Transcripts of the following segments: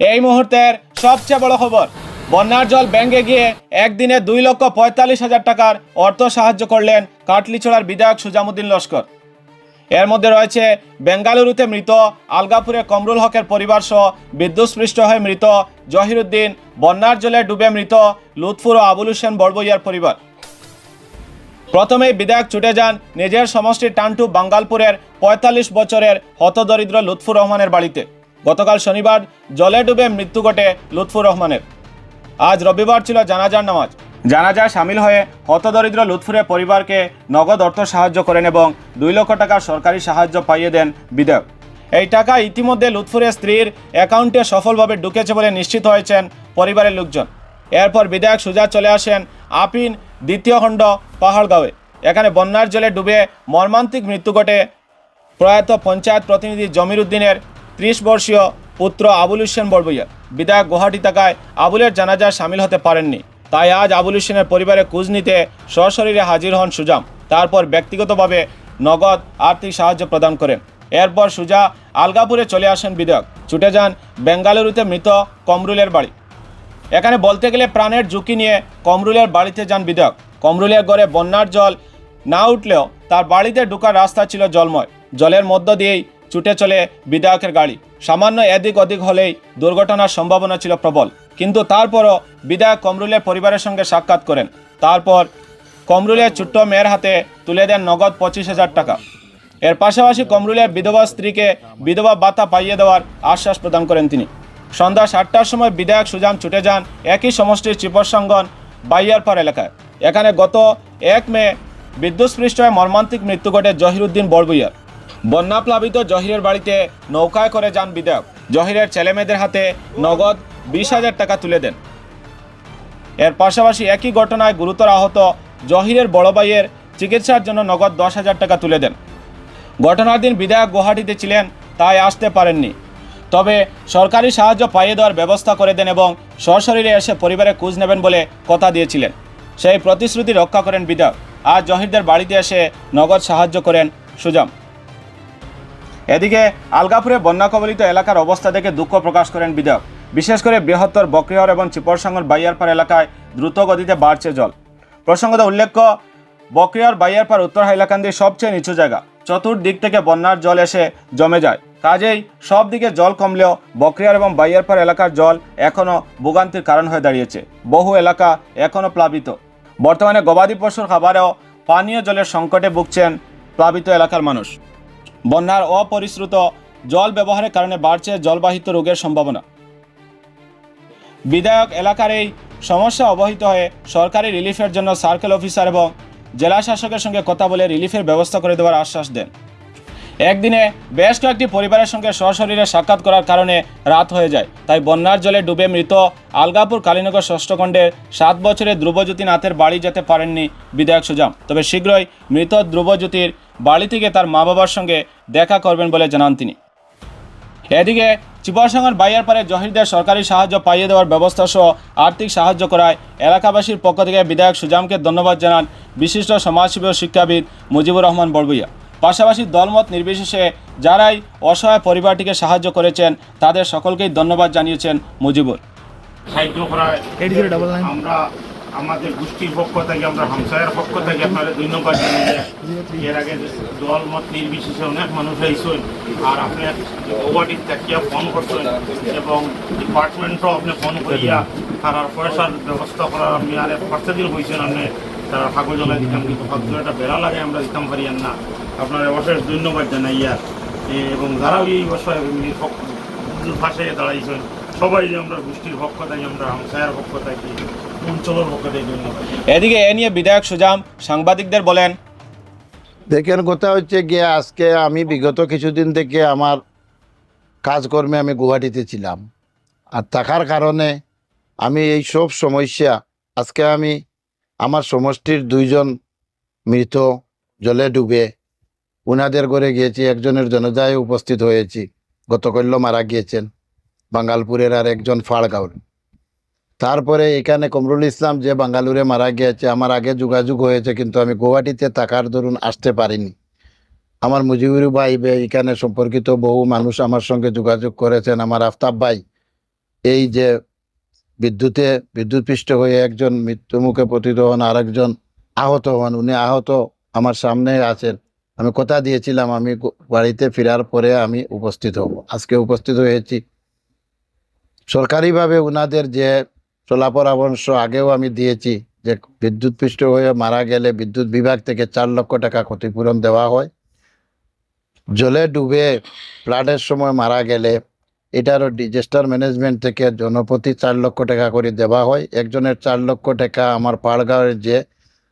এই মুহূর্তের সবচেয়ে বড় খবর, বন্যার জল ব্যাঙ্গে গিয়ে একদিনে দুই লক্ষ পঁয়তাল্লিশ হাজার টাকার অর্থ সাহায্য করলেন কাটলিছড়ার বিধায়ক সুজামুদ্দিন লস্কর। এর মধ্যে রয়েছে বেঙ্গালুরুতে মৃত, আলগাপুরে কমরুল হকের পরিবার সহ বিদ্যুৎস্পৃষ্ট হয়ে মৃত, জহিরুদ্দিন বন্যার জলে ডুবে মৃত, লুৎফুর ও আবুল হোসেন বড়বইয়ার পরিবার। প্রথমেই বিধায়ক ছুটে যান নিজের সমষ্টির টান্টু বাঙ্গালপুরের পঁয়তাল্লিশ বছরের হতদরিদ্র লুৎফুর রহমানের বাড়িতে। গতকাল শনিবার জলে ডুবে মৃত্যু ঘটে লুৎফুর রহমানের। আজ রবিবার ছিল জানাজার নামাজ। জানাজায় সামিল হয়ে হতদরিদ্র লুৎফুরের পরিবারকে নগদ অর্থ সাহায্য করেন এবং দুই লক্ষ টাকার সরকারি সাহায্য পাইয়ে দেন বিধায়ক এই টাকা ইতিমধ্যে লুৎফুরের স্ত্রীর অ্যাকাউন্টে সফলভাবে ঢুকেছে বলে নিশ্চিত হয়েছেন পরিবারের লোকজন। এরপর বিধায়ক সুজা চলে আসেন আপিন দ্বিতীয় খণ্ড পাহাড়গাঁওয়ে। এখানে বন্যার জলে ডুবে মর্মান্তিক মৃত্যু ঘটে প্রয়াত পঞ্চায়েত প্রতিনিধি জমির উদ্দিনের ত্রিশ বর্ষীয় পুত্র আবুল হোসেন বড়বইয়া বিধায়ক গুয়াহাটি থাকায় আবুলের জানাজায় সামিল হতে পারেননি। তাই আজ আবুল হোসেনের পরিবারে কুজ নিতে সশরীরে হাজির হন সুজাম। তারপর ব্যক্তিগতভাবে নগদ আর্থিক সাহায্য প্রদান করেন। এরপর সুজা আলগাপুরে চলে আসেন বিধায়ক। ছুটে যান বেঙ্গালুরুতে মৃত কমরুলের বাড়ি। এখানে বলতে গেলে প্রাণের ঝুঁকি নিয়ে কমরুলের বাড়িতে যান বিধায়ক। কমরুলের গড়ে বন্যার জল না উঠলেও তার বাড়িতে ঢোকার রাস্তা ছিল জলময়। জলের মধ্য দিয়েই ছুটে চলে বিধায়কের গাড়ি। সামান্য এদিক ওদিক হলেই দুর্ঘটনার সম্ভাবনা ছিল প্রবল। কিন্তু তারপরও বিধায়ক কমরুলের পরিবারের সঙ্গে সাক্ষাৎ করেন। তারপর কমরুলের ছোট্ট মেয়ের হাতে তুলে দেন নগদ পঁচিশ হাজার টাকা। এর পাশাপাশি কমরুলের বিধবা স্ত্রীকে বিধবা ভাতা পাইয়ে দেওয়ার আশ্বাস প্রদান করেন তিনি। সন্ধ্যা সাতটার সময় বিধায়ক সুজাম ছুটে যান একই সমষ্টির চিপরসঙ্গন বাইয়ারপাড় এলাকায়। এখানে গত এক মে বিদ্যুৎস্পৃষ্ট হয়ে মর্মান্তিক মৃত্যু ঘটে জহিরুদ্দিন বড়বইয়ার বন্যাপ্লাবিত জহিরের বাড়িতে নৌকায় করে যান বিধায়ক। জহিরের ছেলেমেয়েদের হাতে নগদ বিশ হাজার টাকা তুলে দেন। এর পাশাপাশি একই ঘটনায় গুরুতর আহত জহিরের বড় ভাইয়ের চিকিৎসার জন্য নগদ দশ হাজার টাকা তুলে দেন। ঘটনার দিন বিধায়ক গুয়াহাটিতে ছিলেন, তাই আসতে পারেননি। তবে সরকারি সাহায্য পাইয়ে দেওয়ার ব্যবস্থা করে দেন এবং সশরীরে এসে পরিবারে খোঁজ নেবেন বলে কথা দিয়েছিলেন। সেই প্রতিশ্রুতি রক্ষা করেন বিধায়ক। আর জহিরদের বাড়িতে এসে নগদ সাহায্য করেন সুজাম। এদিকে আলগাপুরে বন্যা কবলিত এলাকার অবস্থা দেখে দুঃখ প্রকাশ করেন বিধায়ক। বিশেষ করে বৃহত্তর বক্রিহর এবং চিপরসাঙ্গর বাইয়ারপাড় এলাকায় দ্রুত গতিতে বাড়ছে জল। প্রসঙ্গত উল্লেখ্য, বক্রিয়ার বাইয়ারপাড় উত্তর হাইলাকান্দির সবচেয়ে নিচু জায়গা। চতুর্দিক থেকে বন্যার জল এসে জমে যায়। কাজেই সব দিকে জল কমলেও বক্রিয়ার এবং বাইয়ারপাড় এলাকার জল এখনও ভোগান্তির কারণ হয়ে দাঁড়িয়েছে। বহু এলাকা এখনও প্লাবিত। বর্তমানে গবাদি পশুর খাবারেও পানীয় জলের সংকটে ভুগছেন প্লাবিত এলাকার মানুষ। বন্যার অপরিশ্রুত জল ব্যবহারের কারণে বাড়ছে জলবাহিত রোগের সম্ভাবনা। বিধায়ক এলাকার এই সমস্যা অবহিত হয়ে সরকারি রিলিফের জন্য সার্কেল অফিসার এবং জেলা শাসকের সঙ্গে কথা বলে রিলিফের ব্যবস্থা করে দেওয়ার আশ্বাস দেন। একদিনে বেশ কয়েকটি পরিবারের সঙ্গে সশরীরে সাক্ষাৎ করার কারণে রাত হয়ে যায়। তাই বন্যার জলে ডুবে মৃত আলগাপুর কালীনগর ষষ্ঠখণ্ডের সাত বছরের ধ্রুবজ্যোতি নাথের বাড়ি যেতে পারেননি বিধায়ক সুজাম। তবে শীঘ্রই মৃত ধ্রুবজ্যোতির বাড়ি থেকে তার মা বাবার সঙ্গে দেখা করবেন বলে জানান তিনি। এদিকে চিপারসাঙ্গার বাইয়ারপাড়ে জহিরদের সরকারি সাহায্য পাইয়ে দেওয়ার ব্যবস্থা সহ আর্থিক সাহায্য করায় এলাকাবাসীর পক্ষ থেকে বিধায়ক সুজামকে ধন্যবাদ জানান বিশিষ্ট সমাজসেবী ও শিক্ষাবিদ মুজিবুর রহমান বড়বইয়া। পাশাপাশি দলমত নির্বিশেষে যারাই অসহায় পরিবারটিকে সাহায্য করেছেন তাদের সকলকেই ধন্যবাদ জানিয়েছেন মুজিবুর। সাহায্য আমরা আমাদের গোষ্ঠীর পক্ষ থেকে আমরা হামসায়ের পক্ষ থেকে আপনাদের ধন্যবাদ জানাই এর আগে দল মত নির্বিশেষে অনেক মানুষ আইসেন আর আপনি থাকিয়া ফোন করছেন এবং ডিপার্টমেন্টও আপনি ফোন করিয়া তার পয়সার ব্যবস্থা করার আপনি আর খরচা হয়েছেন আপনি। তারা কাগজ জ্বলাই দিতাম কিন্তু হয়তো একটা বেড়া লাগে আমরা দিতাম পারি আর না। আপনার অশেষ ধন্যবাদ জানাই আর। এবং যারাও এই বিষয়ে পাশে দাঁড়াইছেন সবাই যে আমরা গোষ্ঠীর পক্ষ থেকে আমরা হামসায়ের পক্ষ থেকে অঞ্চলের পক্ষ থেকে ধন্যবাদ। এদিকে এ নিয়ে বিধায়ক সুজাম সাংবাদিকদের বলেন দেখেন কথা হচ্ছে গিয়ে আজকে আমি বিগত কিছুদিন থেকে আমার কাজকর্মে আমি গুয়াহাটিতে ছিলাম। আর থাকার কারণে আমি এই সব সমস্যা আজকে আমি আমার সমষ্টির দুইজন মৃত জলে ডুবে উনাদের ঘরে গিয়েছি, একজনের জনজায় উপস্থিত হয়েছি। গতকল্য মারা গিয়েছেন বাঙ্গালপুরের আর একজন ফাড়গাঁওর। তারপরে এখানে কমরুল ইসলাম যে বাঙ্গালুরে মারা গিয়েছে, আমার আগে যোগাযোগ হয়েছে, কিন্তু আমি গুয়াহাটিতে থাকার দরুন আসতে পারিনি। আমার মুজিবুর ভাই এখানে সম্পর্কিত বহু মানুষ আমার সঙ্গে যোগাযোগ করেছেন। আমার আফতাব ভাই, এই যে বিদ্যুতে বিদ্যুৎপৃষ্ট হয়ে একজন মৃত্যুমুখে পতিত হন আর একজন আহত হন। উনি আহত, আমার সামনে আছেন। আমি কথা দিয়েছিলাম, আমি বাড়িতে ফেরার পরে আমি উপস্থিত হব। আজকে উপস্থিত হয়েছি। সরকারিভাবে উনাদের যে চলা পরামর্শ আগেও আমি দিয়েছি, যে বিদ্যুৎপৃষ্ট হয়ে মারা গেলে বিদ্যুৎ বিভাগ থেকে চার লক্ষ টাকা ক্ষতিপূরণ দেওয়া হয়। জলে ডুবে, ফ্লাডের সময় মারা গেলে এটারও ডিজাস্টার ম্যানেজমেন্ট থেকে জনপ্রতি চার লক্ষ টাকা করে দেওয়া হয়। একজনের চার লক্ষ টাকা আমার পাড়গাঁওয়ের যে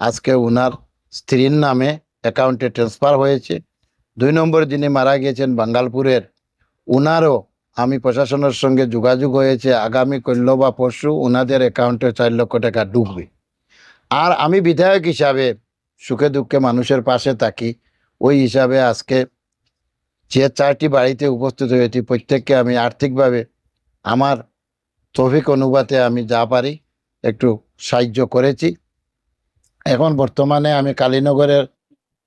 আজকে উনার স্ত্রীর নামে অ্যাকাউন্টে ট্রান্সফার হয়েছে। দুই নম্বর যিনি মারা গিয়েছেন বাঙ্গালপুরের, উনারও আমি প্রশাসনের সঙ্গে যোগাযোগ হয়েছে। আগামী কল্য বা পরশু উনাদের অ্যাকাউন্টে চার লক্ষ টাকা ডুববে। আর আমি বিধায়ক হিসাবে সুখে দুঃখে মানুষের পাশে থাকি। ওই হিসাবে আজকে যে চারটি বাড়িতে উপস্থিত হয়েছি, প্রত্যেককে আমি আর্থিকভাবে আমার তৌফিক অনুপাতে আমি যা পারি একটু সাহায্য করেছি। এখন বর্তমানে আমি কালীনগরের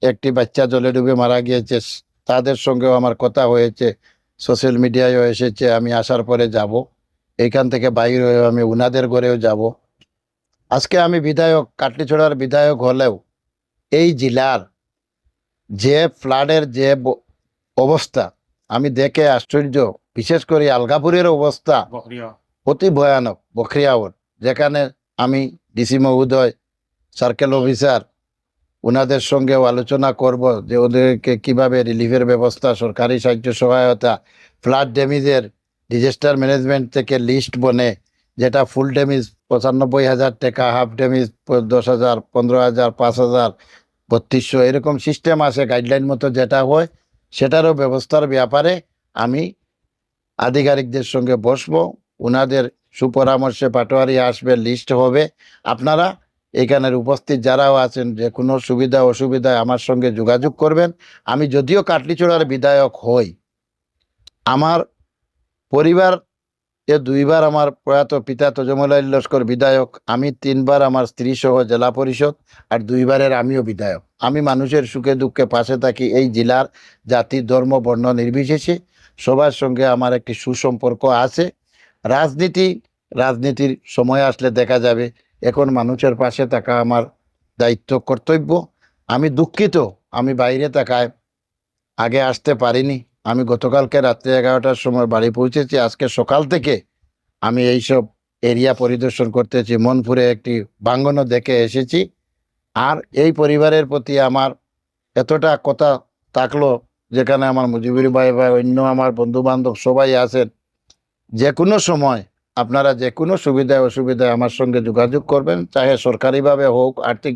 একটি বাচ্চা জলে ডুবে মারা গিয়েছে। তাদের সঙ্গেও আমার কথা হয়েছে, সোশ্যাল মিডিয়ায়ও এসেছে, আমি আসার পরে যাব। এইখান থেকে বাইর হয়ে আমি উনাদের ঘরেও যাব। আজকে আমি বিধায়ক, কাটলিছড়ার বিধায়ক হলেও এই জেলার যে ফ্লাডের যে অবস্থা। আমি দেখে আশ্চর্য বিশেষ করে আলগাপুরের অবস্থা। অতি ভয়ানক বখরিয়াওর যেখানে আমি ডিসি মহোদয় সার্কেল অফিসার ওনাদের সঙ্গেও আলোচনা করব যে ওদেরকে কীভাবে রিলিফের ব্যবস্থা সরকারি সাহায্য সহায়তা ফ্লাড ড্যামেজের ডিজাস্টার ম্যানেজমেন্ট থেকে লিস্ট বনে যেটা ফুল ড্যামেজ পঁচানব্বই হাজার টাকা হাফ ড্যামেজ দশ হাজার পনেরো হাজার পাঁচ হাজার বত্রিশশো এরকম সিস্টেম আছে গাইডলাইন মতো যেটা হয় সেটারও ব্যবস্থার ব্যাপারে আমি আধিকারিকদের সঙ্গে বসব। ওনাদের সুপরামর্শে পাটোয়ারি আসবে, লিস্ট হবে। আপনারা এখানের উপস্থিত যারাও আছেন, যে কোনো সুবিধা অসুবিধায় আমার সঙ্গে যোগাযোগ করবেন। আমি যদিও কাটলিচোড়ার বিধায়ক হই, আমার পরিবার এ দুইবার আমার প্রয়াত পিতা তজমলাই লস্কর বিধায়ক, আমি তিনবার আমার স্ত্রী সহ জেলা পরিষদ আর দুইবারের আমিও বিধায়ক। আমি মানুষের সুখে দুঃখে পাশে থাকি এই জেলার জাতি, ধর্ম, বর্ণ নির্বিশেষে। সবার সঙ্গে আমার একটি সুসম্পর্ক আছে। রাজনীতি, রাজনীতির সময় আসলে দেখা যাবে। এখন মানুষের পাশে থাকা আমার দায়িত্ব, কর্তব্য। আমি দুঃখিত, আমি বাইরে থাকায় আগে আসতে পারিনি। আমি গতকালকে রাত্রি এগারোটার সময় বাড়ি পৌঁছেছি। আজকে সকাল থেকে আমি এইসব এরিয়া পরিদর্শন করতেছি। মনপুরে একটি বাঙ্গনও দেখে এসেছি। আর এই পরিবারের প্রতি আমার এতটা কথা থাকল, যেখানে আমার মুজিবুর ভাই বা অন্য আমার বন্ধু বান্ধব সবাই আছেন যে কোনো সময় আপনারা যে কোনো সুবিধায় অসুবিধায় আমার সঙ্গে যোগাযোগ করবেন, চাহে সরকারিভাবে হোক, আর্থিক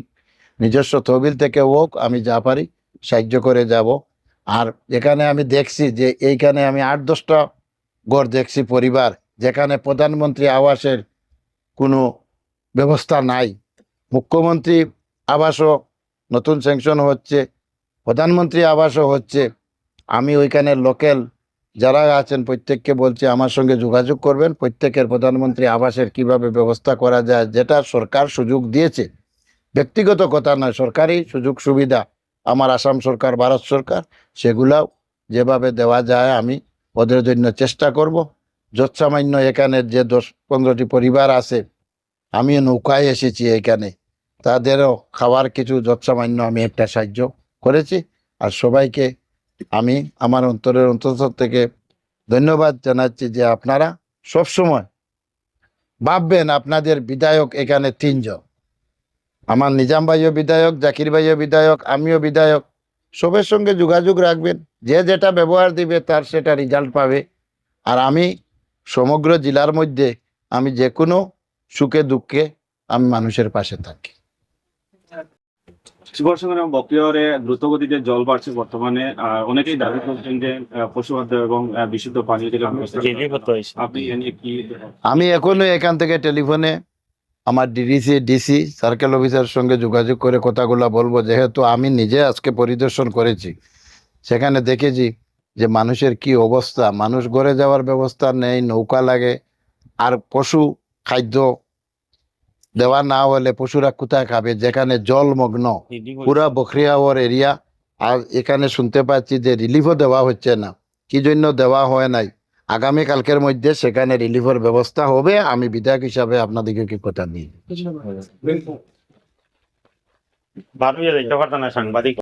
নিজস্ব তহবিল থেকে হোক, আমি যা পারি সাহায্য করে যাব। আর এখানে আমি দেখছি যে এইখানে আমি আট দশটা ঘর দেখছি পরিবার, যেখানে প্রধানমন্ত্রী আবাসের কোনো ব্যবস্থা নাই। মুখ্যমন্ত্রী আবাসও নতুন স্যাংশন হচ্ছে, প্রধানমন্ত্রী আবাসও হচ্ছে। আমি ওইখানে লোকাল যারা আছেন প্রত্যেককে বলছি, আমার সঙ্গে যোগাযোগ করবেন। প্রত্যেকের প্রধানমন্ত্রী আবাসের কীভাবে ব্যবস্থা করা যায়, যেটা সরকার সুযোগ দিয়েছে। ব্যক্তিগত কথা নয়, সরকারি সুযোগ সুবিধা আমার আসাম সরকার, ভারত সরকার সেগুলাও যেভাবে দেওয়া যায় আমি ওদের জন্য চেষ্টা করব। যৎসামান্য এখানে যে দশ পনেরোটি পরিবার আছে, আমিও নৌকায় এসেছি এখানে। তাদেরও খাওয়ার কিছু যৎসামান্য আমি একটা সাহায্য করেছি। আর সবাইকে আমি আমার অন্তরের অন্তঃস্থল থেকে ধন্যবাদ জানাচ্ছি যে আপনারা সব সময় ভাববেন আপনাদের বিধায়ক এখানে তিনজন। আমার নিজাম ভাইও বিধায়ক জাকির ভাইও বিধায়ক আমিও বিধায়ক সবের সঙ্গে যোগাযোগ রাখবেন। যে যেটা ব্যবহার দিবে তার সেটা রেজাল্ট পাবে। আর আমি সমগ্র জেলার মধ্যে আমি যে কোনো সুখে দুঃখে আমি মানুষের পাশে থাকি। সুবর্ষঙ্গন এবং বক্রিয়রে দ্রুত জল বাড়ছে বর্তমানে। অনেকেই দাবি করছেন যে আহ, পশু খাদ্য এবং আহ, বিশুদ্ধ পানীয় আপনি আমি এখনও এখান থেকে টেলিফোনে আমার ডিডিসি ডিসি সার্কেল অফিসার সঙ্গে যোগাযোগ করে কথাগুলো বলব। যেহেতু আমি নিজে আজকে পরিদর্শন করেছি, সেখানে দেখেছি যে মানুষের কি অবস্থা। মানুষ ঘরে যাওয়ার ব্যবস্থা নেই, নৌকা লাগে, আর পশু খাদ্য দেওয়া না হলে পশুরা কোথায় খাবে? যেখানে জলমগ্ন পুরা বখরিয়াওয়ার এরিয়া আর এখানে শুনতে পাচ্ছি যে রিলিফও দেওয়া হচ্ছে না। কি জন্য দেওয়া হয় নাই? আগামী কালকের মধ্যে সেখানে রিলিফের ব্যবস্থা হবে। আমি বিধায়ক হিসাবে আপনাদেরকে কি কথা দিই সাংবাদিক।